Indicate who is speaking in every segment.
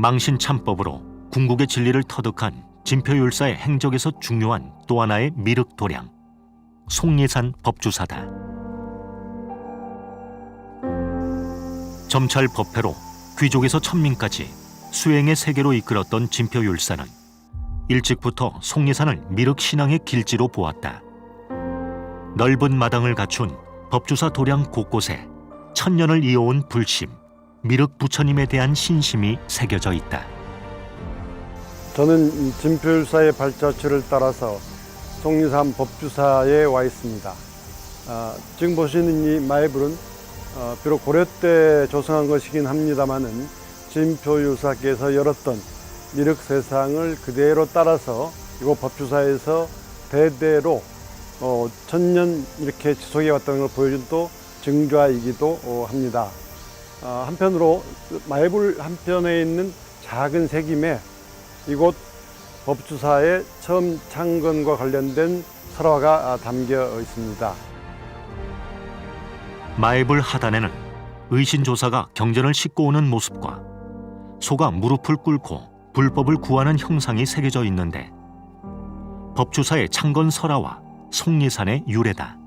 Speaker 1: 망신 참법으로 궁극의 진리를 터득한 진표율사의 행적에서 중요한 또 하나의 미륵 도량 송리산 법주사다. 점찰 법회로 귀족에서 천민까지 수행의 세계로 이끌었던 진표율사는 일찍부터 송리산을 미륵 신앙의 길지로 보았다. 넓은 마당을 갖춘 법주사 도량 곳곳에 천년을 이어온 불심, 미륵 부처님에 대한 신심이 새겨져 있다.
Speaker 2: 저는 이 진표율사의 발자취를 따라서 송리산 법주사에 와 있습니다. 아, 지금 보시는 이 마이불은 어, 비록 고려 때 조성한 것이긴 합니다만은 진표율사께서 열었던 미륵 세상을 그대로 따라서 이곳 법주사에서 대대로 어, 천년 이렇게 지속해 왔다는 걸 보여준 또 증좌이기도 어, 합니다. 아, 한편으로 마이불 한편에 있는 작은 색임에 이곳 법주사의 처음 창건과 관련된 설화가 아, 담겨 있습니다.
Speaker 1: 마애불 하단에는 의신조사가 경전을 싣고 오는 모습과 소가 무릎을 꿇고 불법을 구하는 형상이 새겨져 있는데 법주사의 창건 설화와 송리산의 유래다.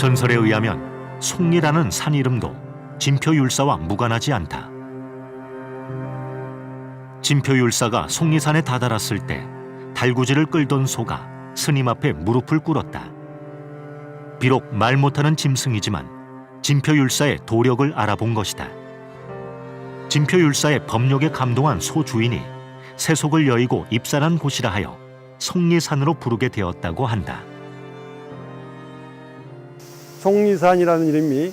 Speaker 1: 전설에 의하면 송리라는 산 이름도 진표율사와 무관하지 않다. 진표율사가 송리산에 다다랐을 때 달구지를 끌던 소가 스님 앞에 무릎을 꿇었다. 비록 말 못하는 짐승이지만 진표율사의 도력을 알아본 것이다. 진표율사의 법력에 감동한 소 주인이 세속을 여의고 입산한 곳이라 하여 송리산으로 부르게 되었다고 한다.
Speaker 2: 송리산이라는 이름이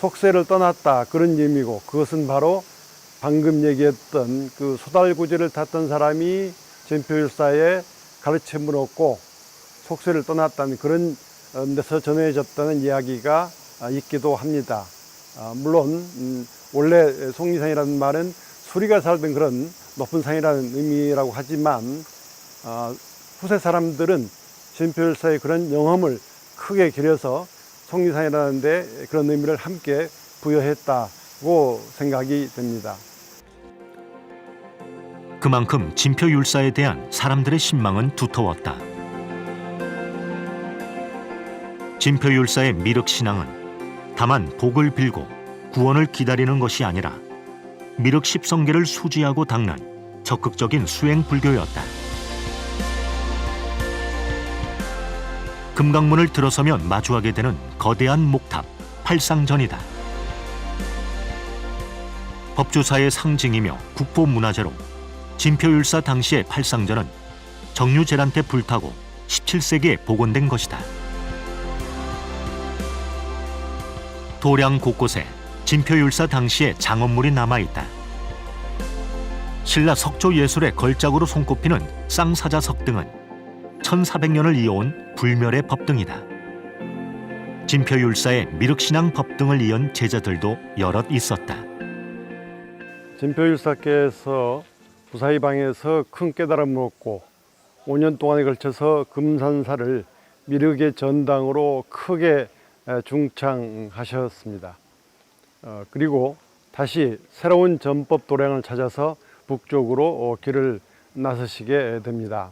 Speaker 2: 속세를 떠났다 그런 의미고 그것은 바로 방금 얘기했던 그 소달구지를 탔던 사람이 진표율사의 가르침을 얻고 속세를 떠났다는 그런 데서 전해졌다는 이야기가 있기도 합니다. 아, 물론 음, 원래 송리산이라는 말은 수리가 살던 그런 높은 산이라는 의미라고 하지만 아, 후세 사람들은 진표율사의 그런 영험을 크게 기려서 송리산이라는데 그런 의미를 함께 부여했다고 생각이 됩니다.
Speaker 1: 그만큼 진표 율사에 대한 사람들의 신망은 두터웠다. 진표 율사의 미륵 신앙은 다만 복을 빌고 구원을 기다리는 것이 아니라 미륵 십성계를 수지하고 닦는 적극적인 수행 불교였다. 금강문을 들어서면 마주하게 되는 거대한 목탑 팔상전이다. 법주사의 상징이며 국보문화재로 진표율사 당시의 팔상전은 정유재란 때 불타고 17세기에 복원된 것이다. 도량 곳곳에 진표율사 당시의 장엄물이 남아있다. 신라 석조 예술의 걸작으로 손꼽히는 쌍사자석 등은 1400년을 이어온 불멸의 법 등이다. 진표율사의 미륵신앙 법 등을 이은 제자들도 여럿 있었다.
Speaker 2: 진표율사께서 부사의 방에서 큰 깨달음을 얻고 5년 동안에 걸쳐서 금산사를 미륵의 전당으로 크게 중창하셨습니다. 어, 그리고 다시 새로운 전법 도량을 찾아서 북쪽으로 어, 길을 나서시게 됩니다.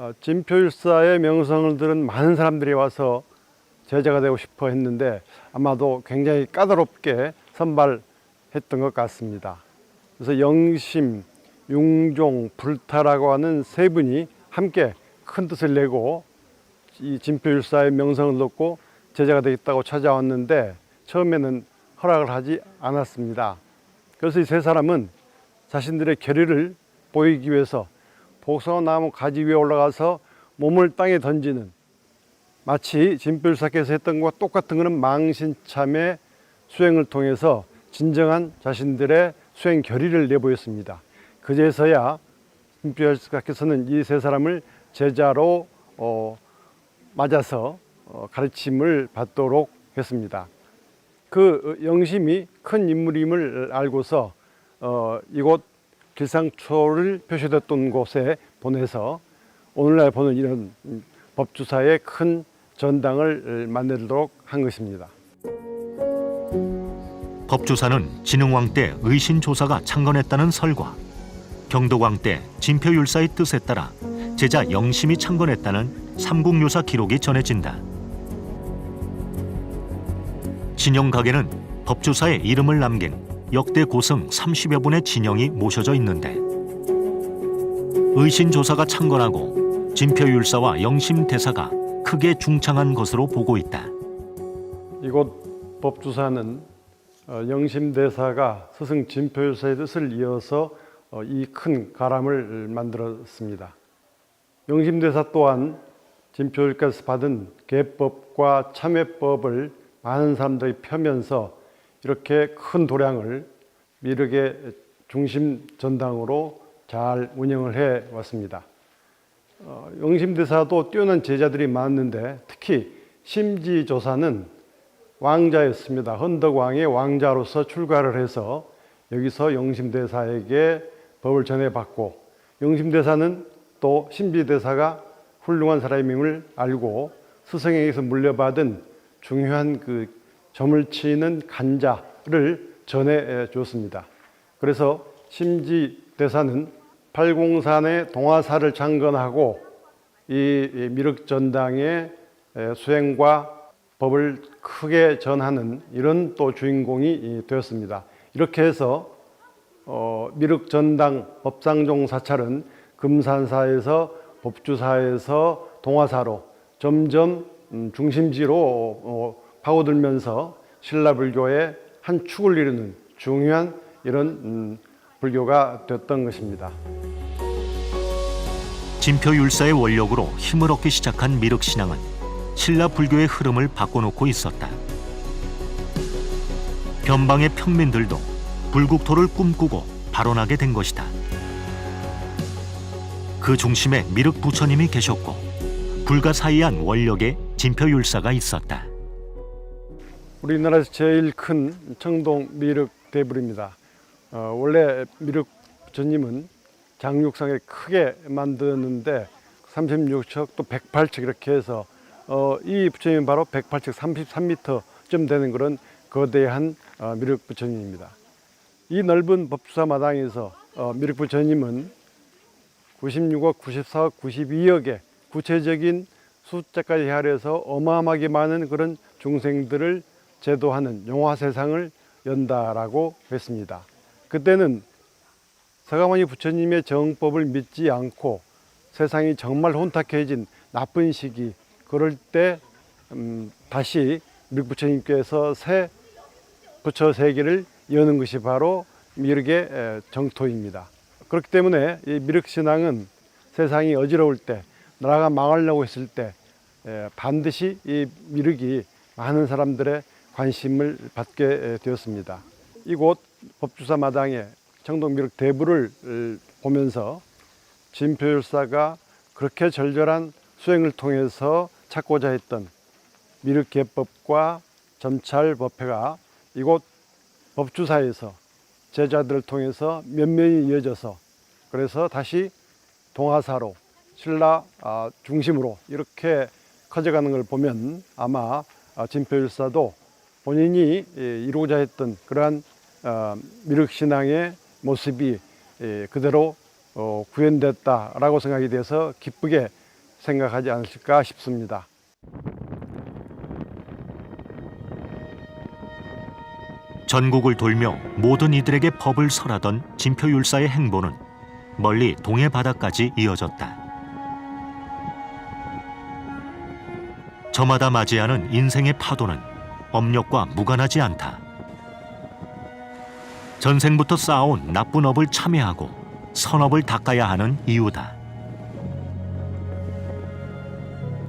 Speaker 2: 어, 진표율사의 명성을 들은 많은 사람들이 와서 제자가 되고 싶어 했는데 아마도 굉장히 까다롭게 선발했던 것 같습니다. 그래서 영심, 융종, 불타라고 하는 세 분이 함께 큰 뜻을 내고 이 진표율사의 명성을 듣고 제자가 되겠다고 찾아왔는데 처음에는 허락을 하지 않았습니다. 그래서 이 세 사람은 자신들의 결의를 보이기 위해서 복숭아나무 가지 위에 올라가서 몸을 땅에 던지는 마치 진표율사께서 했던 것과 똑같은 것은 망신참의 수행을 통해서 진정한 자신들의 수행 결의를 내보였습니다. 그제서야 진표율사께서는 이 세 사람을 제자로 어, 맞아서 어, 가르침을 받도록 했습니다. 그 영심이 큰 인물임을 알고서 어, 이곳 길상초를 표시됐던 곳에 보내서 오늘날 보는 이런 법주사의 큰 전당을 만들도록 한 것입니다.
Speaker 1: 법주사는 진흥왕 때 의신조사가 창건했다는 설과 경도광 때 진표율사의 뜻에 따라 제자 영심이 창건했다는 삼국유사 기록이 전해진다. 진영각에는 법주사의 이름을 남긴 역대 고승 30여 분의 진영이 모셔져 있는데 의신조사가 창건하고 진표율사와 영심대사가 크게 중창한 것으로 보고 있다.
Speaker 2: 이곳 법주사는 어, 영심대사가 스승 진표율사의 뜻을 이어서 어, 이큰 가람을 만들었습니다. 영심대사 또한 진표율께서 받은 계법과 참회법을 많은 사람들이 펴면서 이렇게 큰 도량을 미륵의 중심 전당으로 잘 운영을 해 왔습니다. 어, 영심대사도 뛰어난 제자들이 많았는데 특히 심지조사는 왕자였습니다. 헌덕왕의 왕자로서 출가를 해서 여기서 영심대사에게 법을 전해받고 영심대사는 또 심지대사가 훌륭한 사람임을 알고 스승에게서 물려받은 중요한 그 점을 치는 간자를 전해 주었습니다. 그래서 심지 대사는 팔공산의 동화사를 창건하고 이 미륵전당의 수행과 법을 크게 전하는 이런 또 주인공이 되었습니다. 이렇게 해서 어, 미륵전당 법상종 사찰은 금산사에서 법주사에서 동화사로 점점 음, 중심지로 어, 파고들면서 신라 불교의 한 축을 이루는 중요한 이런 음, 불교가 됐던 것입니다.
Speaker 1: 진표 율사의 원력으로 힘을 얻기 시작한 미륵 신앙은 신라 불교의 흐름을 바꿔놓고 있었다. 변방의 평민들도 불국토를 꿈꾸고 발언하게 된 것이다. 그 중심에 미륵 부처님이 계셨고 불가사의한 원력의 진표 율사가 있었다.
Speaker 2: 우리나라에서 제일 큰 청동 미륵 대불입니다. 어, 원래 미륵 부처님은 장육상에 크게 만드는데 36척 또 108척 이렇게 해서 어, 이 부처님은 바로 108척 33m쯤 되는 그런 거대한 어, 미륵 부처님입니다. 이 넓은 법주사 마당에서 어, 미륵 부처님은 96억, 94억, 92억의 구체적인 숫자까지 헤아려서 어마어마하게 많은 그런 중생들을 제도하는 용화 세상을 연다라고 했습니다. 그때는 서가모니 부처님의 정법을 믿지 않고 세상이 정말 혼탁해진 나쁜 시기 그럴 때 음, 다시 미륵 부처님께서 새 부처 세계를 여는 것이 바로 미륵의 에, 정토입니다. 그렇기 때문에 이 미륵 신앙은 세상이 어지러울 때 나라가 망하려고 했을 때 에, 반드시 이 미륵이 많은 사람들의 관심을 받게 에, 되었습니다. 이곳 법주사 마당에 청동 미륵 대부를 을, 보면서 진표율사가 그렇게 절절한 수행을 통해서 찾고자 했던 미륵 개법과 점찰 법회가 이곳 법주사에서 제자들을 통해서 면면이 이어져서 그래서 다시 동화사로 신라 아, 중심으로 이렇게 커져가는 걸 보면 아마 아, 진표율사도 본인이 예, 이루고자 했던 그러한 어, 미륵신앙의 모습이 예, 그대로 어, 구현됐다라고 생각이 돼서 기쁘게 생각하지 않으실까 싶습니다.
Speaker 1: 전국을 돌며 모든 이들에게 법을 설하던 진표율사의 행보는 멀리 동해 바다까지 이어졌다. 저마다 맞이하는 인생의 파도는 업력과 무관하지 않다. 전생부터 쌓아온 나쁜 업을 참회하고 선업을 닦아야 하는 이유다.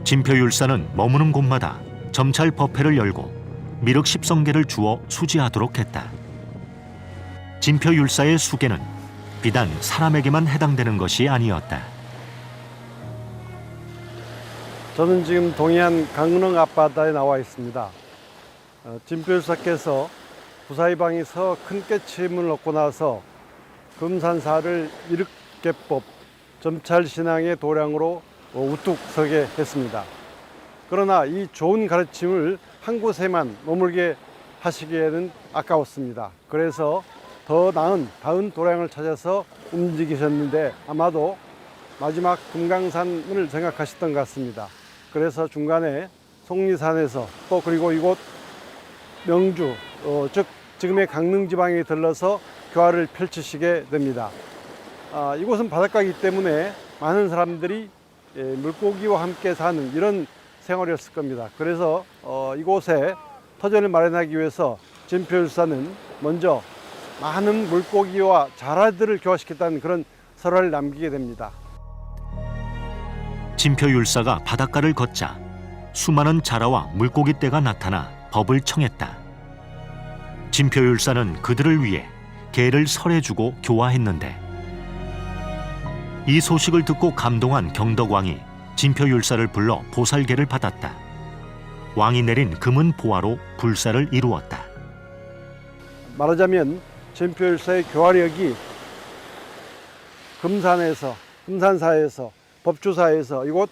Speaker 1: 진표율사는 머무는 곳마다 점찰 법회를 열고 미륵 십성계를 주어 수지하도록 했다. 진표율사의 수계는 비단 사람에게만 해당되는 것이 아니었다.
Speaker 2: 저는 지금 동해안 강릉 앞바다에 나와 있습니다. 어, 진표율사께서 부사이방에서 큰 깨침을 얻고 나서 금산사를 미륵계법 점찰신앙의 도량으로 어, 우뚝 서게 했습니다. 그러나 이 좋은 가르침을 한 곳에만 머물게 하시기에는 아까웠습니다. 그래서 더 나은 다은 도량을 찾아서 움직이셨는데 아마도 마지막 금강산을 생각하셨던 것 같습니다. 그래서 중간에 속리산에서 또 그리고 이곳 명주 어, 즉 지금의 강릉 지방에 들러서 교화를 펼치시게 됩니다. 아, 이곳은 바닷가이기 때문에 많은 사람들이 예, 물고기와 함께 사는 이런 생활이었을 겁니다. 그래서 어, 이곳에 터전을 마련하기 위해서 진표율사는 먼저 많은 물고기와 자라들을 교화시켰다는 그런 설화를 남기게 됩니다.
Speaker 1: 진표율사가 바닷가를 걷자 수많은 자라와 물고기 떼가 나타나 법을 청했다. 진표율사는 그들을 위해 개를 설해주고 교화했는데 이 소식을 듣고 감동한 경덕왕이 진표율사를 불러 보살개를 받았다. 왕이 내린 금은 보화로 불사를 이루었다.
Speaker 2: 말하자면 진표율사의 교화력이 금산에서 금산사에서 법주사에서 이곳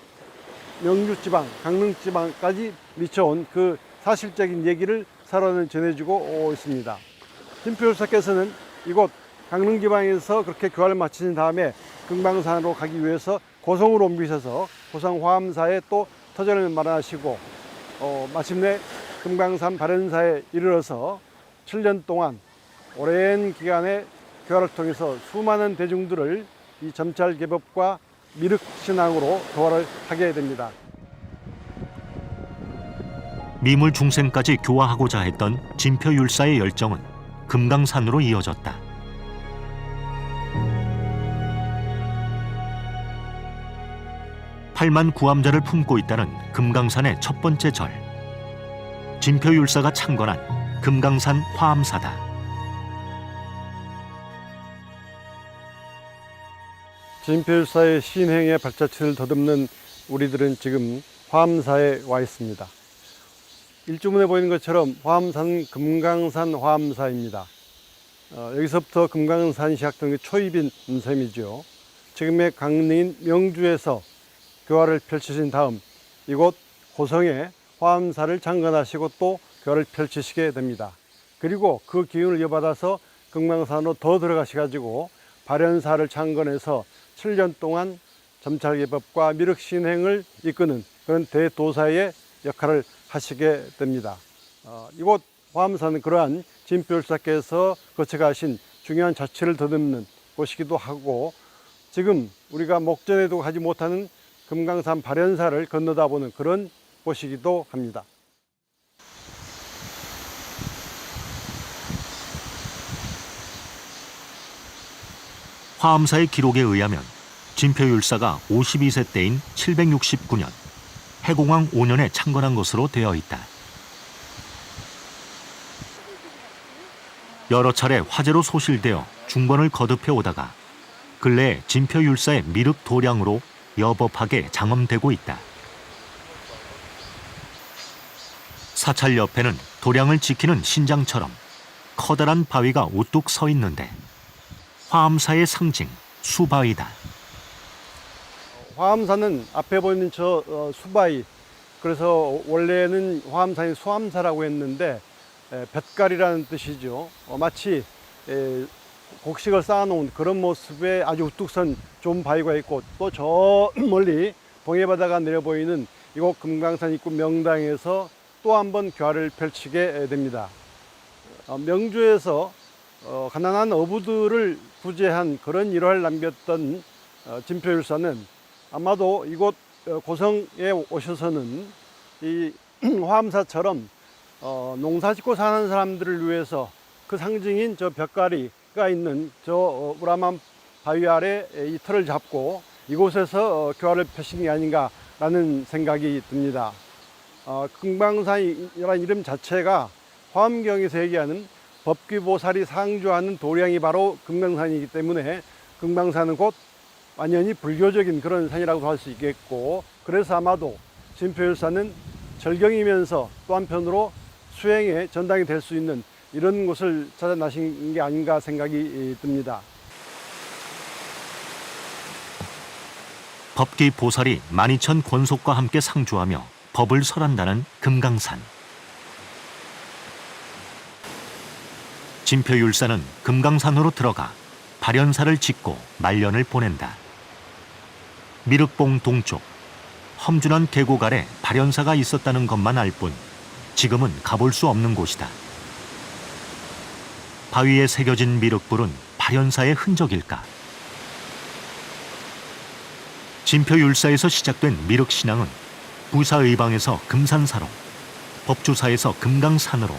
Speaker 2: 명주지방, 강릉지방까지 미쳐온 그 사실적인 얘기를 사론을 전해주고 있습니다. 진표율사께서는 이곳 강릉지방에서 그렇게 교화를 마치신 다음에 금강산으로 가기 위해서 고성으로 옮기셔서 고성 화암사에 또 터전을 마련하시고 어, 마침내 금강산 발현사에 이르러서 7년 동안 오랜 기간의 교화를 통해서 수많은 대중들을 이 점찰 개법과 미륵 신앙으로 교화를 하게 됩니다.
Speaker 1: 미물 중생까지 교화하고자 했던 진표율사의 열정은 금강산으로 이어졌다. 팔만 구암자를 품고 있다는 금강산의 첫 번째 절. 진표율사가 창건한 금강산 화암사다.
Speaker 2: 진표율사의 신행의 발자취를 더듬는 우리들은 지금 화암사에 와 있습니다. 일주문에 보이는 것처럼 화암산 금강산 화암사입니다. 어, 여기서부터 금강산이 시작된 게 초입인 셈이죠. 지금의 강릉인 명주에서 교화를 펼치신 다음 이곳 고성에 화암사를 창건하시고 또 교화를 펼치시게 됩니다. 그리고 그 기운을 이어받아서 금강산으로 더 들어가셔가지고 발현사를 창건해서 7년 동안 점찰개법과 미륵신행을 이끄는 그런 대도사의 역할을 하시게 됩니다. 어, 이곳 화암산은 그러한 진표율사께서 거쳐가신 중요한 자취를 더듬는 곳이기도 하고 지금 우리가 목전에도 가지 못하는 금강산 발현사를 건너다 보는 그런 곳이기도 합니다.
Speaker 1: 화암사의 기록에 의하면 진표율사가 52세 때인 769년 해공왕 5년에 창건한 것으로 되어 있다. 여러 차례 화재로 소실되어 중번을 거듭해 오다가 근래 진표율사의 미륵 도량으로 여법하게 장엄되고 있다. 사찰 옆에는 도량을 지키는 신장처럼 커다란 바위가 우뚝 서 있는데 화암사의 상징 수바위다.
Speaker 2: 화암산은 앞에 보이는 저 어, 수바위 그래서 원래는 화암산이 수암사라고 했는데 에, 뱃갈이라는 뜻이죠. 어, 마치 에, 곡식을 쌓아놓은 그런 모습의 아주 우뚝 선 좋은 바위가 있고 또 저 멀리 봉해바다가 내려 보이는 이곳 금강산 입구 명당에서 또 한 번 교화를 펼치게 됩니다. 어, 명주에서 어, 가난한 어부들을 구제한 그런 일화를 남겼던 어, 진표율사는 아마도 이곳 어, 고성에 오셔서는 이 화암사처럼 어, 농사 짓고 사는 사람들을 위해서 그 상징인 저 벽가리가 있는 저 어, 우라만 바위 아래 이 틀을 잡고 이곳에서 어, 교화를 펴신 게 아닌가라는 생각이 듭니다. 어, 금강산이라는 이름 자체가 화엄경에서 얘기하는 법귀보살이 상주하는 도량이 바로 금강산이기 때문에 금강산은 곧 완전히 불교적인 그런 산이라고 할 수 있겠고 그래서 아마도 진표율사는 절경이면서 또 한편으로 수행의 전당이 될 수 있는 이런 곳을 찾아 나신 게 아닌가 생각이 듭니다.
Speaker 1: 법기 보살이 만이천 권속과 함께 상주하며 법을 설한다는 금강산. 진표율사는 금강산으로 들어가 발연사를 짓고 말년을 보낸다. 미륵봉 동쪽 험준한 계곡 아래 발연사가 있었다는 것만 알 뿐 지금은 가볼 수 없는 곳이다. 바위에 새겨진 미륵불은 발연사의 흔적일까? 진표율사에서 시작된 미륵신앙은 부사의방에서 금산사로, 법주사에서 금강산으로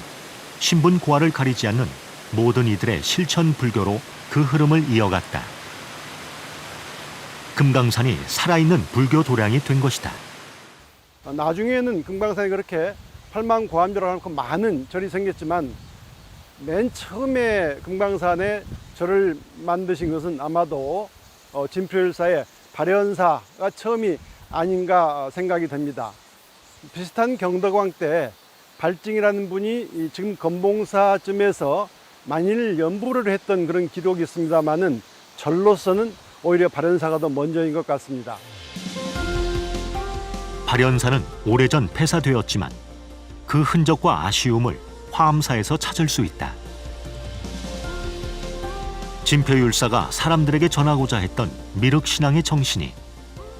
Speaker 1: 신분 고하를 가리지 않는 모든 이들의 실천 불교로 그 흐름을 이어갔다. 금강산이 살아있는 불교 도량이 된 것이다.
Speaker 2: 어, 나중에는 금강산에 그렇게 팔만고암절을 하고 많은 절이 생겼지만 맨 처음에 금강산에 절을 만드신 것은 아마도 어, 진표율사의 발현사가 처음이 아닌가 생각이 됩니다. 비슷한 경덕왕 때 발증이라는 분이 이 지금 건봉사쯤에서 만일 연부를 했던 그런 기록이 있습니다만은 절로서는 오히려 발현사가 더 먼저인 것 같습니다.
Speaker 1: 발연사는 오래전 폐사되었지만 그 흔적과 아쉬움을 화암사에서 찾을 수 있다. 진표율사가 사람들에게 전하고자 했던 미륵신앙의 정신이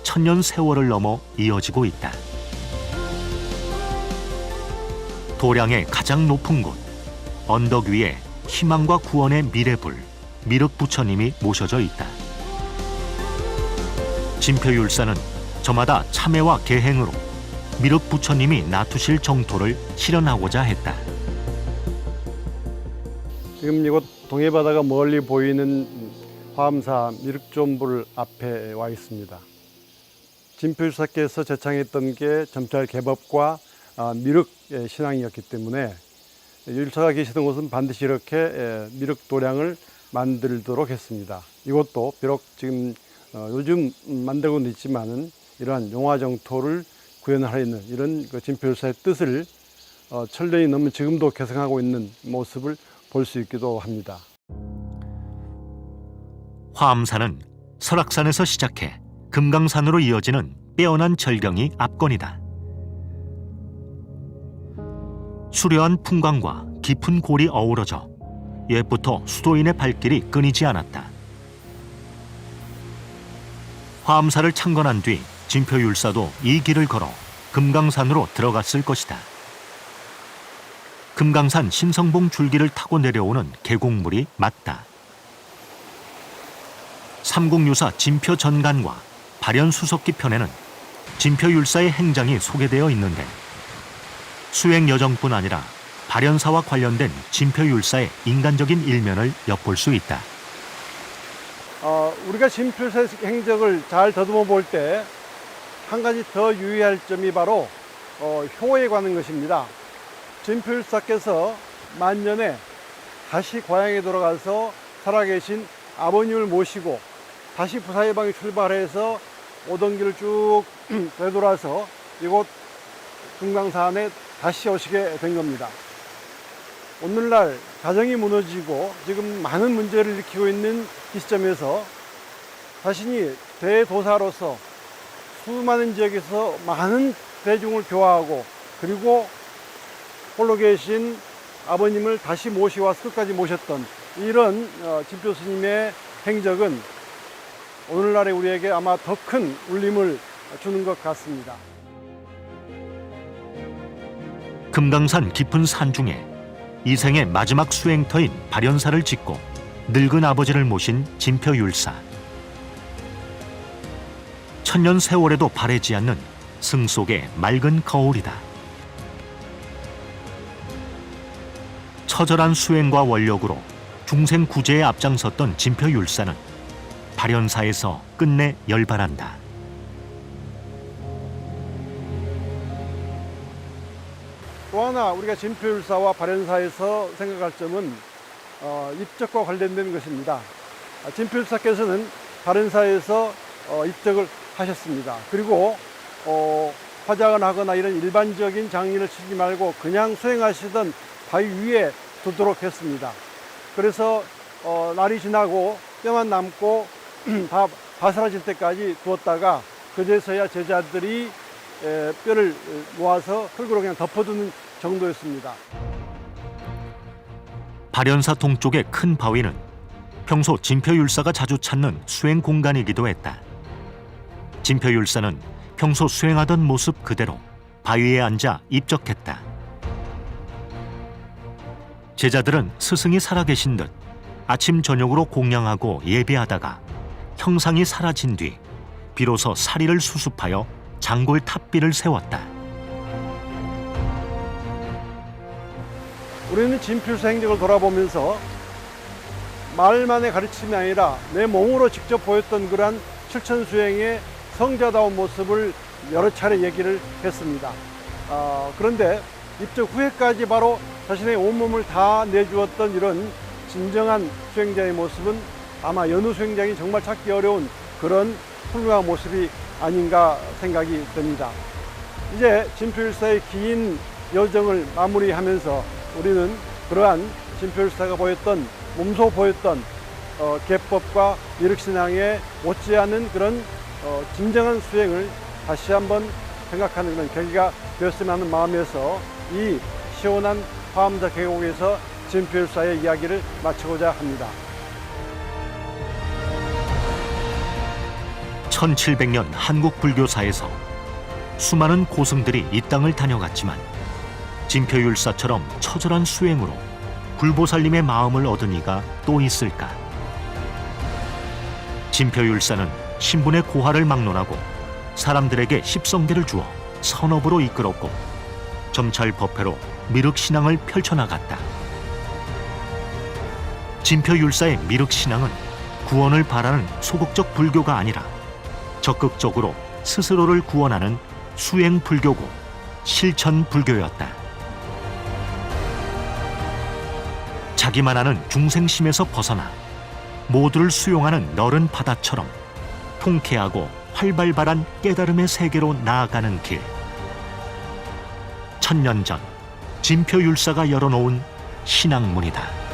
Speaker 1: 천년 세월을 넘어 이어지고 있다. 도량의 가장 높은 곳 언덕 위에 희망과 구원의 미래불 미륵 부처님이 모셔져 있다. 진표율사는 저마다 참회와 계행으로 미륵 부처님이 나투실 정토를 실현하고자 했다.
Speaker 2: 지금 이곳 동해바다가 멀리 보이는 화암사 미륵존불 앞에 와 있습니다. 진표율사께서 제창했던 게 점찰 개법과 아, 미륵 의 신앙이었기 때문에 율사가 계시던 곳은 반드시 이렇게 에, 미륵 도량을 만들도록 했습니다. 이것도 비록 지금 어, 요즘 만들고는 있지만은 이러한 용화 정토를 구현하려는 이런 그 진표율사의 뜻을 어, 천년이 넘은 지금도 계승하고 있는 모습을 볼 수 있기도 합니다.
Speaker 1: 화암산은 설악산에서 시작해 금강산으로 이어지는 빼어난 절경이 압권이다. 수려한 풍광과 깊은 골이 어우러져 옛부터 수도인의 발길이 끊이지 않았다. 화암사를 창건한 뒤 진표율사도 이 길을 걸어 금강산으로 들어갔을 것이다. 금강산 신성봉 줄기를 타고 내려오는 계곡물이 맞다. 삼국유사 진표 전간과 발현 수석기 편에는 진표율사의 행장이 소개되어 있는데 수행 여정뿐 아니라 발현사와 관련된 진표율사의 인간적인 일면을 엿볼 수 있다.
Speaker 2: 어, 우리가 진표율사의 행적을 잘 더듬어 볼 때 한 가지 더 유의할 점이 바로 어, 효에 관한 것입니다. 진표율사께서 만년에 다시 고향에 돌아가서 살아계신 아버님을 모시고 다시 부사예방에 출발해서 오던 길을 쭉 되돌아서 이곳 금강산에 다시 오시게 된 겁니다. 오늘날 가정이 무너지고 지금 많은 문제를 일으키고 있는 이 시점에서 자신이 대도사로서 수많은 지역에서 많은 대중을 교화하고 그리고 홀로 계신 아버님을 다시 모시와서 끝까지 모셨던 이런 어, 진표 스님의 행적은 오늘날의 우리에게 아마 더 큰 울림을 주는 것 같습니다.
Speaker 1: 금강산 깊은 산 중에 이생의 마지막 수행터인 발현사를 짓고 늙은 아버지를 모신 진표율사. 천년 세월에도 바래지 않는 승 속의 맑은 거울이다. 처절한 수행과 원력으로 중생 구제에 앞장섰던 진표 율사는 발현사에서 끝내 열반한다.
Speaker 2: 또 하나 우리가 진표율사와 발현사에서 생각할 점은 어, 입적과 관련된 것입니다. 아, 진표율사께서는 발현사에서 어, 입적을 하셨습니다. 그리고 어, 화장을 하거나 이런 일반적인 장리를 치지 말고 그냥 수행하시던 바위 위에 두도록 했습니다. 그래서 어, 날이 지나고 뼈만 남고 다 바스라질 때까지 두었다가 그제서야 제자들이 에, 뼈를 모아서 흙으로 그냥 덮어두는 정도였습니다.
Speaker 1: 발연사 동쪽의 큰 바위는 평소 진표 율사가 자주 찾는 수행 공간이기도 했다. 진표율사는 평소 수행하던 모습 그대로 바위에 앉아 입적했다. 제자들은 스승이 살아계신 듯 아침 저녁으로 공양하고 예배하다가 형상이 사라진 뒤 비로소 사리를 수습하여 장골 탑비를 세웠다.
Speaker 2: 우리는 진필사 행적을 돌아보면서 말만의 가르침이 아니라 내 몸으로 직접 보였던 그러한 실천 수행의 성자다운 모습을 여러 차례 얘기를 했습니다. 아, 그런데 입적 후에까지 바로 자신의 온몸을 다 내주었던 이런 진정한 수행자의 모습은 아마 여느 수행장이 정말 찾기 어려운 그런 훌륭한 모습이 아닌가 생각이 됩니다. 이제 진표일사의 긴 여정을 마무리하면서 우리는 그러한 진표일사가 보였던 몸소 보였던 어, 개법과 미륵신앙에 못지않은 그런 어, 진정한 수행을 다시 한번 생각하는 그런 계기가 되었으면 하는 마음에서 이 시원한 화암자 계곡에서 진표일사의 이야기를 마치고자 합니다.
Speaker 1: 1700년 한국 불교사에서 수많은 고승들이 이 땅을 다녀갔지만 진표율사처럼 처절한 수행으로 불보살님의 마음을 얻은 이가 또 있을까? 진표율사는 신분의 고하를 막론하고 사람들에게 십성대를 주어 선업으로 이끌었고 점찰 법회로 미륵 신앙을 펼쳐나갔다. 진표율사의 미륵 신앙은 구원을 바라는 소극적 불교가 아니라 적극적으로 스스로를 구원하는 수행 불교고 실천 불교였다. 자기만 아는 중생심에서 벗어나 모두를 수용하는 너른 바다처럼 통쾌하고 활발발한 깨달음의 세계로 나아가는 길. 천년 전 진표 율사가 열어놓은 신앙문이다.